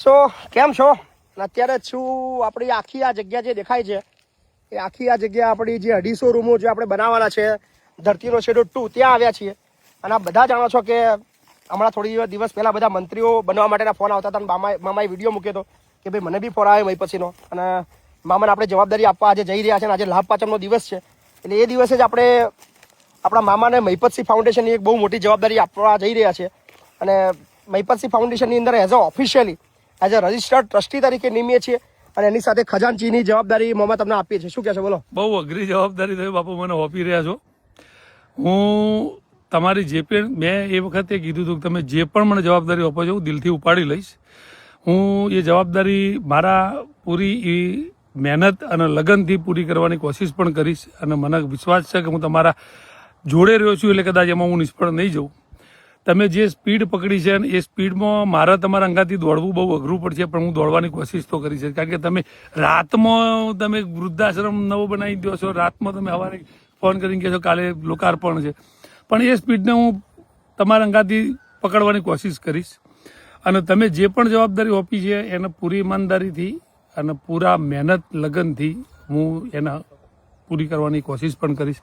સો, કેમ છો? અત્યારે છું આપણી આખી આ જગ્યા જે દેખાય છે, એ આખી આ જગ્યા આપણી જે અઢીસો રૂમો જે આપણે બનાવવાના છે, ધરતીનો શેડો ટુ, ત્યાં આવ્યા છીએ. અને આ બધા જાણો છો કે હમણાં થોડી દિવસ પહેલાં બધા મંત્રીઓ બનવા માટેના ફોન આવતા હતા મામા મામાએ વીડિયો મૂક્યો હતો કે ભાઈ મને બી ફોન આવ્યો મય પછીનો. અને મામાને આપણે જવાબદારી આપવા આજે જઈ રહ્યા છે અને આજે લાભ પાચમનો દિવસ છે. એટલે એ દિવસે જ આપણે આપણા મામાને મહિપતસિંહ ફાઉન્ડેશનની એક બહુ મોટી જવાબદારી આપવા જઈ રહ્યા છે. અને મહિપતસિંહ ફાઉન્ડેશનની અંદર as a officially as a registered trustee તરીકે નિમીએ છીએ અને એની સાથે ખજાનચીની જવાબદારી મોમાં તમને આપીએ છીએ. શું કહેશો બોલો? બહુ અઘરી જવાબદારી તમે બાપુ મને હોપી રહ્યા છો. હું તમારી જે પણ મેં એ વખતે કીધું હતું કે તમે જે પણ મને જવાબદારી આપો છો, હું દિલથી ઉપાડી લઈશ. હું એ જવાબદારી મારા પૂરી એ મહેનત અને લગનથી પૂરી કરવાની કોશિશ પણ કરીશ અને મને વિશ્વાસ છે કે હું તમારા જોડે રહ્યો છું, એટલે કદાચ એમાં હું નિષ્ફળ નહીં જાઉં. તમે જે સ્પીડ પકડી છે એ સ્પીડમાં મારા તમારા અંગાથી દોડવું બહુ અઘરું પડશે, પણ હું દોડવાની કોશિશ તો કરી છે કારણ કે તમે રાતમાં તમે વૃદ્ધાશ્રમ નવો બનાવી દો છો, રાતમાં તમે સવારે ફોન કરીને કહેશો કાલે લોકાર્પણ છે. પણ એ સ્પીડને હું તમારા અંગાથી પકડવાની કોશિશ કરીશ. અને તમે જે પણ જવાબદારી આપી છે, એને પૂરી ઈમાનદારીથી અને પૂરા મહેનત લગનથી હું એના પૂરી કરવાની કોશિશ પણ કરીશ.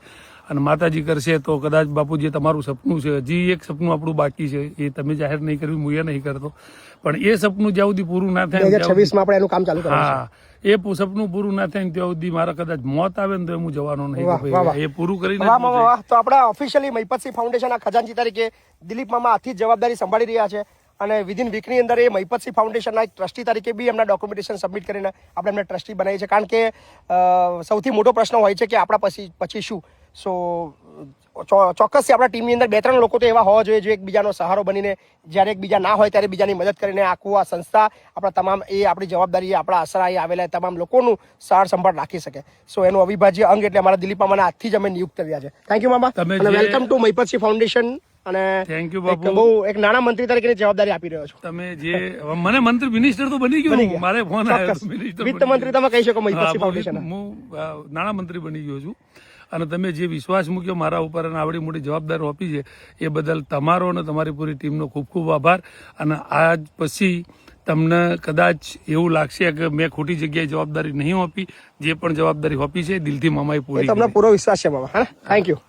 અને માતાજી કરશે તો કદાચ બાપુ જે તમારું સપનું છે. હજી એક સપનું આપણું બાકી છે. એ તમે જાહેર નહીં કર્યું હું એ નહીં કરતો. પણ એ સપનું જ્યાં સુધી પૂરું ના થાય છવ્વીસમાં આપણે એનું કામ ચાલુ હા એ સપનું પૂરું ના થાય ત્યાં સુધી મારા કદાચ મોત આવે ને તો હું જવાનો નહીં એ પૂરું કરીને વાહ તો આપણા ઓફિશિયલી મહિપતસિંહ ફાઉન્ડેશનના ખજાનજી તરીકે દિલીપ મામા આથી જવાબદારી સંભાળી રહ્યા છે. અને વિધિન વીકની અંદર એ મહિપતસિંહ ફાઉન્ડેશનના એક ટ્રસ્ટી તરીકે બી એમના ડોક્યુમેન્ટેશન સબમિટ કરીને આપણે એમને ટ્રસ્ટી બનાવી છે. કારણ કે સૌથી મોટો પ્રશ્ન હોય છે કે આપણા પછી પછી શું? સો ચોક્કસથી આપણા ટીમની અંદર બે ત્રણ લોકો તો એવા હોવા જોઈએ જે એકબીજાનો સહારો બનીને જ્યારે એકબીજા ના હોય ત્યારે બીજાની મદદ કરીને આખું આ સંસ્થા આપણા તમામ એ આપણી જવાબદારી આપણા આશરાએ આવેલા તમામ લોકોનું સાર સંભાળ રાખી શકે. સો એનું અવિભાજ્ય અંગ એટલે અમારા દિલીપ મામાના આજથી જ અમે નિયુક્ત કર્યા છે. થેન્ક યુ મામા. વેલકમ ટુ મહિપતસિંહ ફાઉન્ડેશન અને થેન્ક યુ બાપુ. બહુ એક નાણા મંત્રી તરીકે જવાબદારી આપી રહ્યો છો. તમે જે મને મંત્રી મિનિસ્ટર તો બની ગયો મારે ફોન આવ્યો મિનિસ્ટર વિત્ત મંત્રી તમે કહી શકો મહિપતસિંહ હા, હું નાણા મંત્રી બની ગયો છું. અને તમે જે વિશ્વાસ મૂક્યો મારા ઉપર અને આવડી મોટી જવાબદારી આપી છે એ બદલ તમારો અને તમારી પૂરી ટીમનો ખૂબ ખૂબ આભાર. અને આજ પછી તમને કદાચ એવું લાગશે કે મેં ખોટી જગ્યાએ જવાબદારી નહીં આપી જે પણ જવાબદારી આપી છે દિલથી મામાએ પૂરી તમને પૂરો વિશ્વાસ છે મામા હા થેન્ક યુ